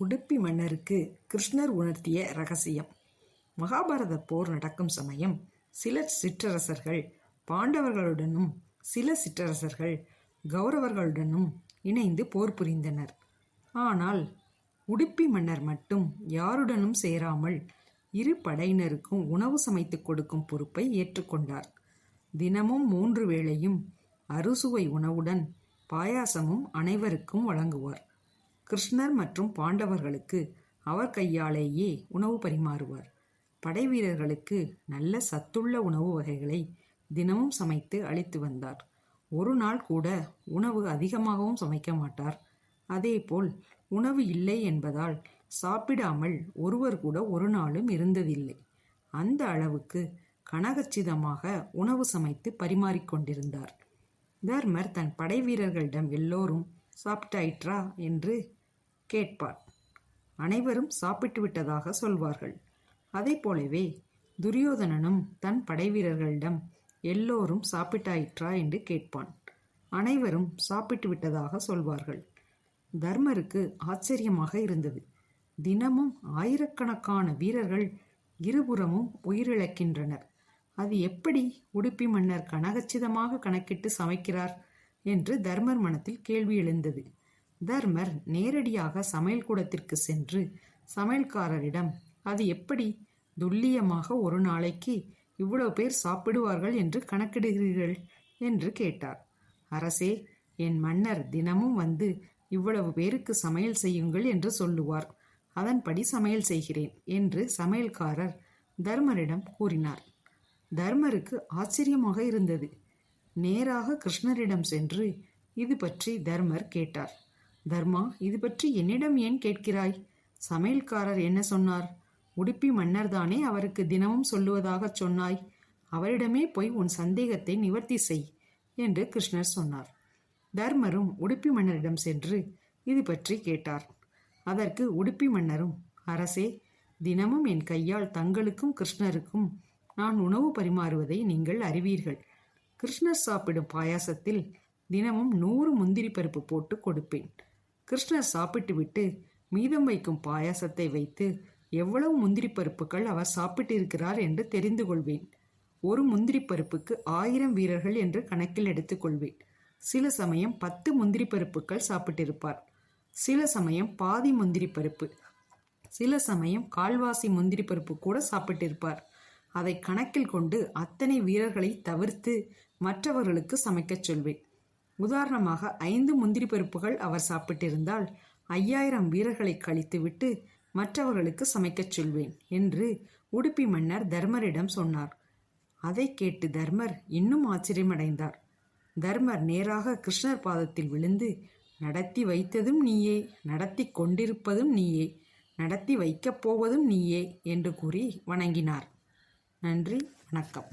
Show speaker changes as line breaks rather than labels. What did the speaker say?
உடுப்பி மன்னருக்கு கிருஷ்ணர் உணர்த்திய ரகசியம். மகாபாரத போர் நடக்கும் சமயம் சில சிற்றரசர்கள் பாண்டவர்களுடனும் சில சிற்றரசர்கள் கௌரவர்களுடனும் இணைந்து போர் புரிந்தனர். ஆனால் உடுப்பி மன்னர் மட்டும் யாருடனும் சேராமல் இரு படையினருக்கும் உணவு சமைத்து கொடுக்கும் பொறுப்பை ஏற்றுக்கொண்டார். தினமும் மூன்று வேளையும் அறுசுவை உணவுடன் பாயாசமும் அனைவருக்கும் வழங்குவார். கிருஷ்ணர் மற்றும் பாண்டவர்களுக்கு அவர் கையாலேயே உணவு பரிமாறுவார். படை வீரர்களுக்கு நல்ல சத்துள்ள உணவு வகைகளை தினமும் சமைத்து அளித்து வந்தார். ஒரு நாள் கூட உணவு அதிகமாகவும் சமைக்க மாட்டார். அதேபோல் உணவு இல்லை என்பதால் சாப்பிடாமல் ஒருவர் கூட ஒரு நாளும் இருந்ததில்லை. அந்த அளவுக்கு கனகச்சிதமாக உணவு சமைத்து பரிமாறிக்கொண்டிருந்தார் தர்மர் தன் படை வீரர்களிடம் எல்லோரும் சாப்பிட்டாயிற்றா? என்று கேட்பார். அனைவரும் சாப்பிட்டு விட்டதாக சொல்வார்கள். அதை போலவே துரியோதனனும் தன் படைவீரர்களிடம் எல்லோரும் சாப்பிட்டாயிற்றா என்று கேட்பான். அனைவரும் சாப்பிட்டு விட்டதாக சொல்வார்கள். தர்மருக்கு ஆச்சரியமாக இருந்தது. தினமும் ஆயிரக்கணக்கான வீரர்கள் இருபுறமும் உயிரிழக்கின்றனர். அது எப்படி உடுப்பி மன்னர் கனகச்சிதமாக கணக்கிட்டு சமைக்கிறார்? என்று தர்மர் மனத்தில் கேள்வி எழுந்தது. தர்மர் நேரடியாக சமையல் கூடத்திற்கு சென்று சமையல்காரரிடம் அது எப்படி? துல்லியமாக ஒரு நாளைக்கு இவ்வளவு பேர் சாப்பிடுவார்கள் என்று கணக்கிடுகிறீர்கள்? என்று கேட்டார். அரசே என் மன்னர் தினமும் வந்து இவ்வளவு பேருக்கு சமையல் செய்யுங்கள் என்று சொல்லுவார். அதன்படி சமையல் செய்கிறேன் என்று சமையல்காரர் தர்மரிடம் கூறினார். தர்மருக்கு ஆச்சரியமாக இருந்தது. நேராக கிருஷ்ணரிடம் சென்று இது பற்றி தர்மர் கேட்டார். தர்மா இது பற்றி என்னிடம் ஏன் கேட்கிறாய்? சமையல்காரர் என்ன சொன்னார்? உடுப்பி மன்னர்தானே அவருக்கு தினமும் சொல்லுவதாகச் சொன்னாய். அவரிடமே போய் உன் சந்தேகத்தை நிவர்த்தி செய் என்று கிருஷ்ணர் சொன்னார். தர்மரும் உடுப்பி மன்னரிடம் சென்று இது பற்றி கேட்டார். அதற்கு உடுப்பி மன்னரும் அரசே தினமும் என் கையால் தங்களுக்கும் கிருஷ்ணருக்கும் நான் உணவு பரிமாறுவதை நீங்கள் அறிவீர்கள். கிருஷ்ணர் சாப்பிடும் பாயாசத்தில் தினமும் நூறு முந்திரி பருப்பு போட்டு கொடுப்பேன். கிருஷ்ணர் சாப்பிட்டுவிட்டு மீதம் வைக்கும் பாயாசத்தை வைத்து எவ்வளவு முந்திரி பருப்புகள் அவர் சாப்பிட்டிருக்கிறார் என்று தெரிந்து கொள்வேன். ஒரு முந்திரி பருப்புக்கு ஆயிரம் வீரர்கள் என்று கணக்கில் எடுத்துக்கொள்வேன் சில சமயம் பத்து முந்திரி பருப்புகள் சாப்பிட்டிருப்பார். சில சமயம் பாதி முந்திரி பருப்பு. சில சமயம் கால்வாசி முந்திரி பருப்பு கூட சாப்பிட்டிருப்பார். அதை கணக்கில் கொண்டு அத்தனை வீரர்களை தவிர்த்து மற்றவர்களுக்கு சமைக்கச் சொல்வேன். உதாரணமாக ஐந்து முந்திரி பருப்புகள் அவர் சாப்பிட்டிருந்தால் ஐயாயிரம் வீரர்களை கழித்துவிட்டு மற்றவர்களுக்கு சமைக்கச் சொல்வேன் என்று உடுப்பி மன்னர் தர்மரிடம் சொன்னார். அதை கேட்டு தர்மர் இன்னும் ஆச்சரியமடைந்தார். தர்மர் நேராக கிருஷ்ணர் பாதத்தில் விழுந்து நடத்தி வைத்ததும் நீயே நடத்தி கொண்டிருப்பதும் நீயே நடத்தி வைக்கப் போவதும் நீயே என்று கூறி வணங்கினார். நன்றி வணக்கம்.